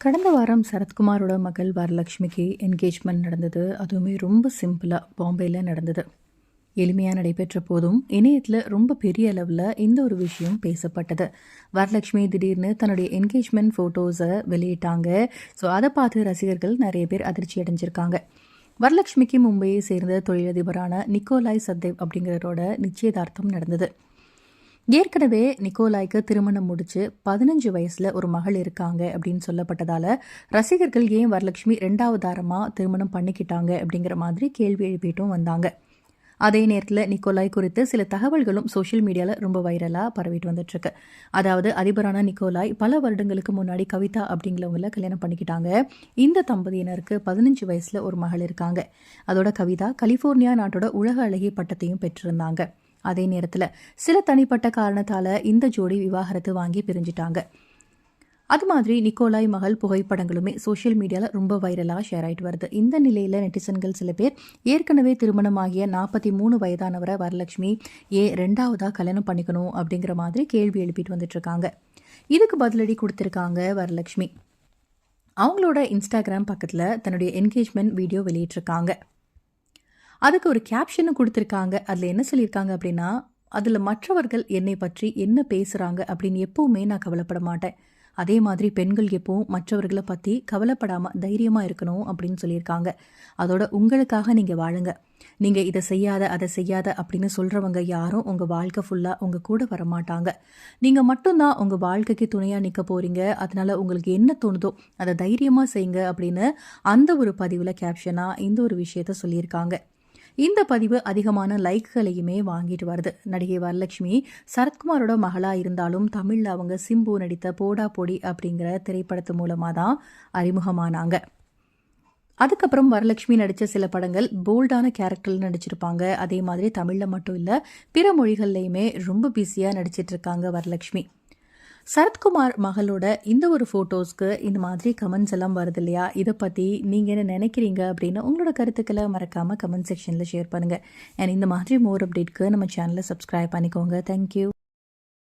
கடந்த வாரம் சரத்குமாரோட மகள் வரலட்சுமிக்கு என்கேஜ்மெண்ட் நடந்தது. அதுவுமே ரொம்ப சிம்பிளாக பாம்பேயில் நடந்தது. எளிமையாக நடைபெற்ற போதும் இணையத்தில் ரொம்ப பெரிய அளவில் இந்த ஒரு விஷயம் பேசப்பட்டது. வரலட்சுமி திடீர்னு தன்னுடைய என்கேஜ்மெண்ட் ஃபோட்டோஸை வெளியிட்டாங்க. ஸோ அதை பார்த்து ரசிகர்கள் நிறைய பேர் அதிர்ச்சி அடைஞ்சிருக்காங்க. வரலட்சுமிக்கு மும்பையை சேர்ந்த தொழிலதிபரான நிக்கோலாய் சத்தேவ் அப்படிங்கிறதோட நிச்சயதார்த்தம் நடந்தது. ஏற்கனவே நிக்கோலாய்க்கு திருமணம் முடிச்சு பதினஞ்சு வயசுல ஒரு மகள் இருக்காங்க அப்படின்னு சொல்லப்பட்டதால ரசிகர்கள் ஏன் வரலட்சுமி ரெண்டாவதாரமா திருமணம் பண்ணிக்கிட்டாங்க அப்படிங்கிற மாதிரி கேள்வி எழுப்பிட்டும் வந்தாங்க. அதே நேரத்தில் நிக்கோலாய் குறித்து சில தகவல்களும் சோஷியல் மீடியாவில் ரொம்ப வைரலாக பரவிட்டு வந்துட்டுருக்கு. அதாவது அதிபரான நிக்கோலாய் பல வருடங்களுக்கு முன்னாடி கவிதா அப்படிங்கிறவங்கள கல்யாணம் பண்ணிக்கிட்டாங்க. இந்த தம்பதியினருக்கு பதினஞ்சு வயசில் ஒரு மகள் இருக்காங்க. அதோட கவிதா கலிஃபோர்னியா நாட்டோட உலக அழகி பட்டத்தையும் பெற்றிருந்தாங்க. அதே நேரத்தில் சில தனிப்பட்ட காரணத்தால் இந்த ஜோடி விவாகரத்து வாங்கி பிரிஞ்சிட்டாங்க. அது மாதிரி நிக்கோலாய் மகள் புகைப்படங்களுமே சோஷியல் மீடியாவில் ரொம்ப வைரலாக ஷேர் ஆகிட்டு வருது. இந்த நிலையில் நெட்டிசன்கள் சில பேர் ஏற்கனவே திருமணமாகிய நாற்பத்தி மூணு வயதானவரை வரலட்சுமி ஏ ரெண்டாவதாக கல்யாணம் பண்ணிக்கணும் அப்படிங்கிற மாதிரி கேள்வி எழுப்பிட்டு வந்துட்டுருக்காங்க இதுக்கு பதிலடி கொடுத்துருக்காங்க வரலட்சுமி. அவங்களோட இன்ஸ்டாகிராம் பக்கத்தில் தன்னுடைய என்கேஜ்மெண்ட் வீடியோ வெளியிட்டிருக்காங்க. அதுக்கு ஒரு கேப்ஷனும் கொடுத்துருக்காங்க. அதில் என்ன சொல்லியிருக்காங்க அப்படின்னா அதில் மற்றவர்கள் என்னை பற்றி என்ன பேசுகிறாங்க அப்படின்னு எப்போவுமே நான் கவலைப்பட மாட்டேன். அதே மாதிரி பெண்கள் எப்பவும் மற்றவர்களை பற்றி கவலைப்படாமல் தைரியமாக இருக்கணும் அப்படின்னு சொல்லியிருக்காங்க. அதோட உங்களுக்காக நீங்கள் வாழுங்க. நீங்கள் இதை செய்யாத அதை செய்யாத அப்படின்னு சொல்கிறவங்க யாரும் உங்கள் வாழ்க்கை ஃபுல்லாக உங்கள் கூட வரமாட்டாங்க. நீங்கள் மட்டும்தான் உங்கள் வாழ்க்கைக்கு துணையாக நிற்க போகிறீங்க அதனால் உங்களுக்கு என்ன தோணுதோ அதை தைரியமாக செய்யுங்க அப்படின்னு அந்த ஒரு பதிவில் கேப்ஷனாக இந்த ஒரு விஷயத்த சொல்லியிருக்காங்க. இந்த பதிவு அதிகமான லைக்குகளையுமே வாங்கிட்டு வருது. நடிகை வரலட்சுமி சரத்குமாரோட மகளா இருந்தாலும் தமிழில் அவங்க சிம்பு நடித்த போடா பொடி அப்படிங்கிற திரைப்படத்து மூலமாக தான் அறிமுகமானாங்க. அதுக்கப்புறம் வரலட்சுமி நடித்த சில படங்கள் போல்டான கேரக்டரில் நடிச்சிருப்பாங்க. அதே மாதிரி தமிழில் மட்டும் இல்லை பிற மொழிகள்லையுமே ரொம்ப பிஸியாக நடிச்சிட்ருக்காங்க வரலட்சுமி. சரத்குமார் மகளோட இந்த ஒரு ஃபோட்டோஸ்க்கு இந்த மாதிரி கமெண்ட்ஸ் எல்லாம் வருது இல்லையா? இதை பற்றி நீங்கள் என்ன நினைக்கிறீங்க அப்படின்னு உங்களோட கருத்துக்களை மறக்காமல் கமெண்ட் செக்ஷனில் ஷேர் பண்ணுங்கள் அண்ட் இந்த மாதிரி மோர் அப்டேட்க்கு நம்ம சேனலை சப்ஸ்கிரைப் பண்ணிக்கோங்க. தேங்க்யூ